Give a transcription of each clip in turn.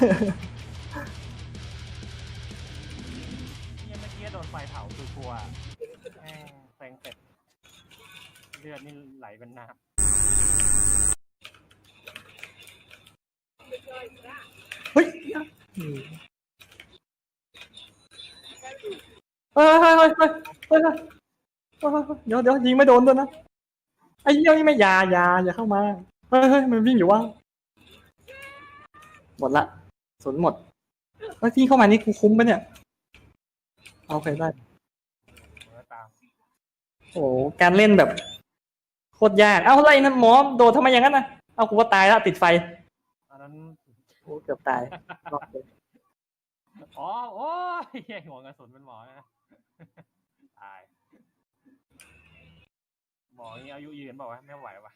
เนี่ยเมื่อกี้โดนไฟเผาคือกลัวแม่งแซงเป็ดเลือดนี่ไหลเป็นน้เฮ้ยเฮ้ยเฮ้ยเฮ้ยเฮ้ยเฮ้ยเฮ้ยเดี๋ยวเดี๋ยวยิงไม่โดนด้วยนะไอ้เหี้ยนี่ไม่ยายาอย่าเข้ามาเฮ้ยเฮ้ยมันวิ่งอยู่ว่างหมดละ สนหมดเฮ้ยพี่เข้ามานี่กูคุ้มปะเนี่ยเอาไปได้ำเมื่อตามโอ้โหการเล่นแบบโคตรยาก เอ้าอะไรนั่นหมอโดดทำไมอย่างนั้นนะเอากูว่าตายแล้วติดไฟอันนั้นโอ้เกือบตายรอดเลยอ๋อโอ้ยเหี้ยหัวกระสุนเป็นหมอนะตายหมอนี่อายุยืนบอกว่าวะไม่ไหววะ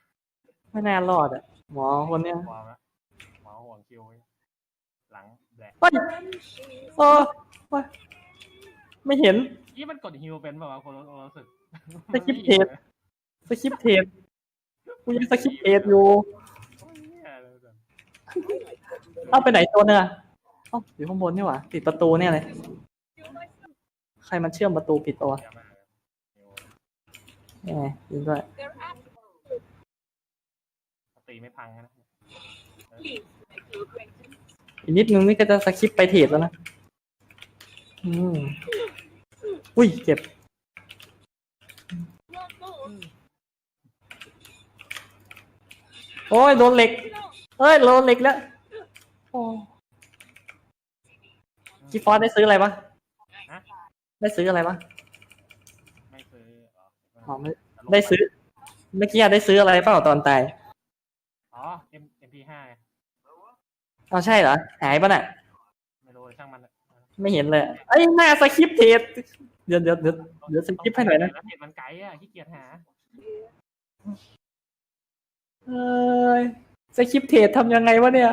ไม่น่ารอดอะหมอคนเนี้ยหมอละหมอห่วงคิว หลังแบกเฮ้ยเออเฮ้ยไม่เห็นยี่มันกดฮิวเป็นเปล่าวะคนรู้สึกสคริปต์เทปสคริปต์เทปกูยังสคริปต์เทปอยู่โอ้ยเหี้ยเลยแบบเอาไปไหนตัวเนื้อะเอ้าอยู่ข้างบนนี่หว่าปิดประตูเนี่ยเลย ใครมันเชื่อมประตูผิดตัวเหี้ยมากเลยฮิวนี่ไงยิงด้วยตีไม่พังนะ อีกนิดนึงนี่ก็จะสคริปต์ไปเทปแล้วนะ อืมอุ้ยเจ็บ โอ้ยโดนเหล็ก เอ้ยโดนเหล็กแล้ว โอ้จีฟอสได้ซื้ออะไรปะฮะได้ซื้ออะไรปะไม่ซื้อเหรออ๋อไม่ได้ซื้อ เมื่อกี้อะได้ซื้ออะไรเปล่าตอนตาย อ๋อ M MP5 ไง เอาใช่เหรอ หายปะน่ะ ไม่รู้เลยช่างมันอะไม่เห็นเลยเอ้ยหน้าสคริปต์เทปเดี๋ยวเดี๋ยวเดี๋ยวเดี๋ยวสคริปต์ให้หน่อยนะแล้วเห็นมันไกลอะขี้เกียจหาเอ้ยสคริปต์เทปทำยังไงวะเนี่ย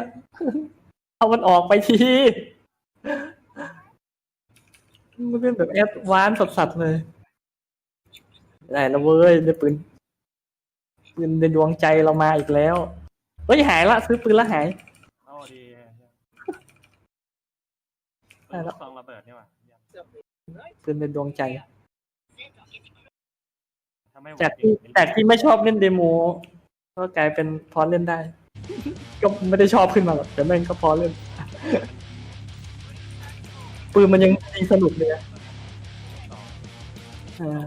เอามันออกไปทีมันเป็นแบบแอดวานซ์สัสๆเลยได้แล้วเว้ยได้ปืนปืนในดวงใจเรามาอีกแล้วเฮ้ยหายละ ซื้อปืนแล้วหาย โอ้ดี ได้แล้วซองระเบิดนี่หว่าเยี่ยมปืนในดวงใจ ถ้าไม่ไหวจากที่จากที่ไม่ชอบเล่นเดโมก็กลายเป็นพอเล่นได้ ก็ไม่ได้ชอบขึ้นมาหรอกแต่แม่งก็พอเล่น ปืนมันยังยิงสนุกเลยอะซองอ่า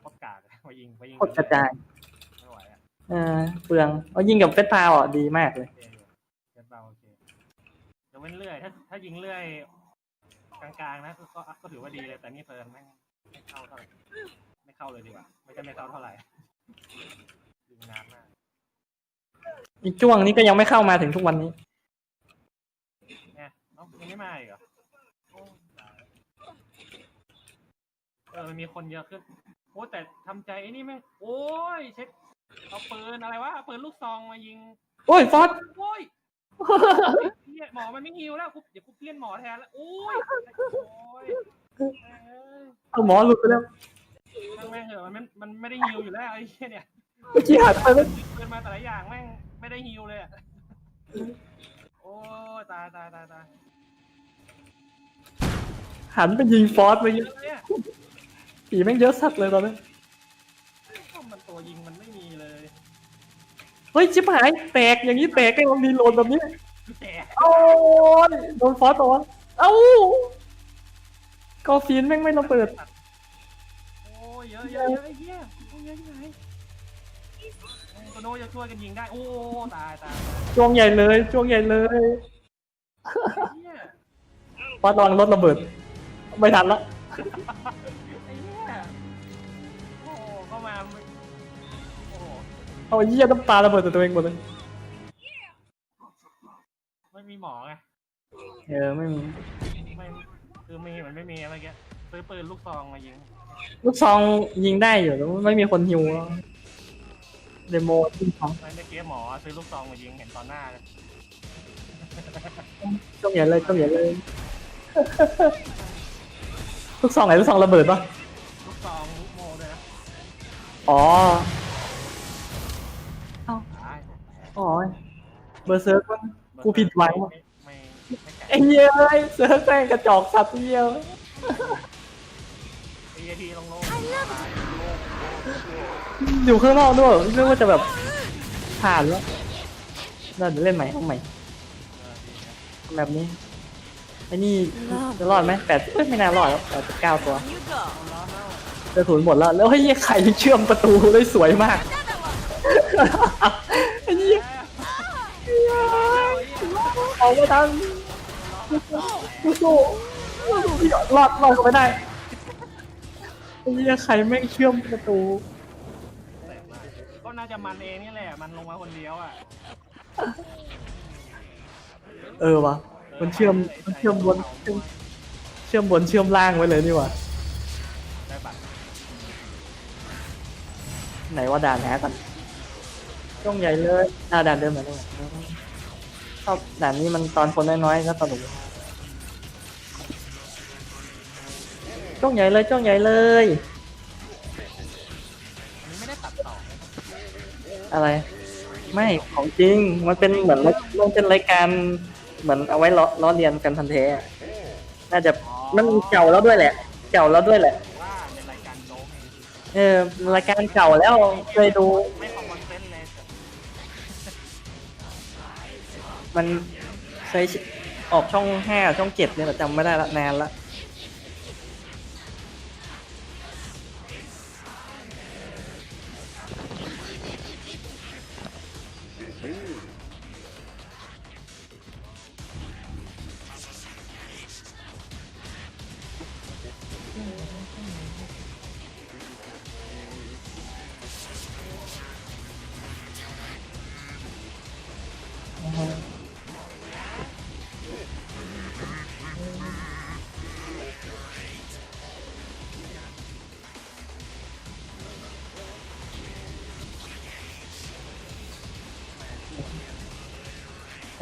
โคตรกากอะมายิงมายิงโคตรกระจายไม่ไหวอะอ่าเปลืองเอายิงกับเฟสพาวอะดีมากเลยโอเคอยู่เจ็บเบาโอเคจะเว้นเลื่อยถ้าถ้ายิงเลื่อย กลางๆนะก็ก็ถือว่าดีเลยแต่นี่เฟิร์นแม่งไม่เข้าเท่าไหร่ไม่เข้าเลยดีกว่า ไม่ใช่ไม่เข้าเท่าไหร่ยิงนานมากอีกช่วงนี้ก็ยังไม่เข้ามาถึงทุกวันนี้เนี่ยเอ้ายังไม่มาอีกเหรอโอ้ตายเออมันมีคนเยอะขึ้นโอ้แต่ทำใจไอ้นี่แม่งโอ้ยเช็คเอาปืนอะไรวะเอาปืนลูกซองมายิง โอ้ยฟอสโอ้ยเหี้ยหมอมันไม่ฮิวแล้วกูเดี๋ยวกูเปลี่ยนหมอแทนแล้วโอ้ยโอ้ยแม่งเอ้ยเอาหมอหลุดไปแล้วช่างแม่งเหอะมันมันไม่ได้ฮิวอยู่แล้วไอ้เหี้ยเนี่ยเมื่อกี้หันไปแล้วปืนมาแต่ละอย่างแม่งไม่ได้ฮิวเลยอะโอ้ยตายตายตายตายหันไปยิงฟอสไปยิงเยอะเนี่ยผีแม่งเยอะสัตว์เลยตอนนี้ ก็มันตัวยิงมันไม่มีเลย เฮ้ยชิบหายแตกอย่างนี้แตกก็ลองดีโหลดแบบนี้แต่โอ้ยโดนฟอสตัวเอ้ากอฟีนแม่งไม่ระเบิดโอ้ยเยอะเยอะเยอะไอ้เหี้ยโอ้ยเยอะที่ไหนโตโน่จะช่วยกันยิงได้โอ้ตายตายตายช่วงใหญ่เลยช่วงใหญ่เลยไอ้เหี้ยฟอสลองรถระเบิดไม่ทันละ เอาเยี่ยน้ำตาระเบิดแต่ตัวเองหมดเลยไม่มีหมอไงเออไม่มีไม่คือมีมันไม่มีอะไรเงี้ยซื้อปืนลูกซองมายิงลูกซองยิงได้อยู่แต่ไม่มีคนฮิวเดโมที่ของไม่ได้เกี้หมอซื้อลูกซองมายิงเห็นตอนหน้าเลยช่วงใหญ่เลยช่วงใหญ่เลย ลูกซองไหนลูกซองระเบิดปะลูกซองลูกโมด้วยนะอ๋อตาย อ๋อเบอร์เซิร์กวะกูผิดหวังไม่ไม่ไม่อ้เหี้ยเอ้ยเซิร์ฟแม่งกระจอกสัตว์เหี้ยไอ้เหี้ยทีลงโลกอยู่ข้างนอกด้วยเรื่องว่าจะแบบผ่านแล้วเราเดี๋ยวเล่นใหม่เอาใหม่เออดีนะแบบนี้ไอ้นี่จะรอดไหมแปดเอ้ยไม่น่ารอดแล้วแปดสิบเก้าตัว You go. จะถูนหมดแล้ว แล้วไอ้เหี้ยไข่เชื่อมประตูได้สวยมาก เอาไม่ทันสู้ๆรอดรอดเข้าไปได้ไอ้เหี้ยไข่แม่งเชื่อมประตูแปลกมากก็น่าจะมันเองนี่แหละ มันลงมาคนเดียวอะเออวะมันเชื่อมมันเชื่อมบนเชื่อมเชื่อมบนเชื่อมล่างไว้เลยนี่วะได้บัตรไหนว่าด่านแหกันช่วงใหญ่เลยอ่าด่านเดิมเหมือนเดิม ชอบด่านนี้มันตอนคนน้อยๆก็สนุกช่วงใหญ่เลยช่วงใหญ่เลย อันนี้ไม่ได้ตัดต่ออะไร ไม่ของจริงมันเป็นเหมือนมันเป็นรายการเหมือนเอาไว้ล้อล้อเลียนกันทันเทอะน่าจะมันเก่าแล้วด้วยแหละ เก่าแล้วด้วยแหละ ว่าเป็นรายการโจ๊กเองเออรายการเก่าแล้วเคยดู ไม่คอม มันใช้ออกช่องห้าช่องเจ็ดเนี่ยแต่จำไม่ได้ละนานละ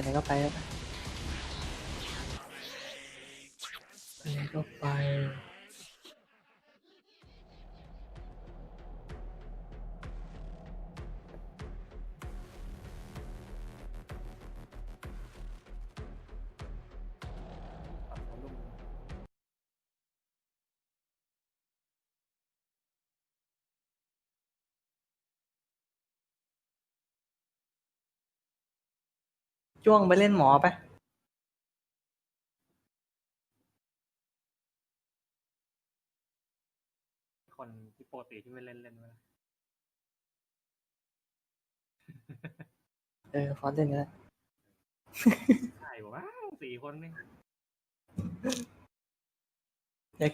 ไหนก็ไปแล้วไป จ้วงไปเล่นหมอไปคนที่ปกติที่ไม่เล่นเล่นไว้นะเออฟอนเล่นก็ได้ใช่ปะวะสี่คนนี่อยาก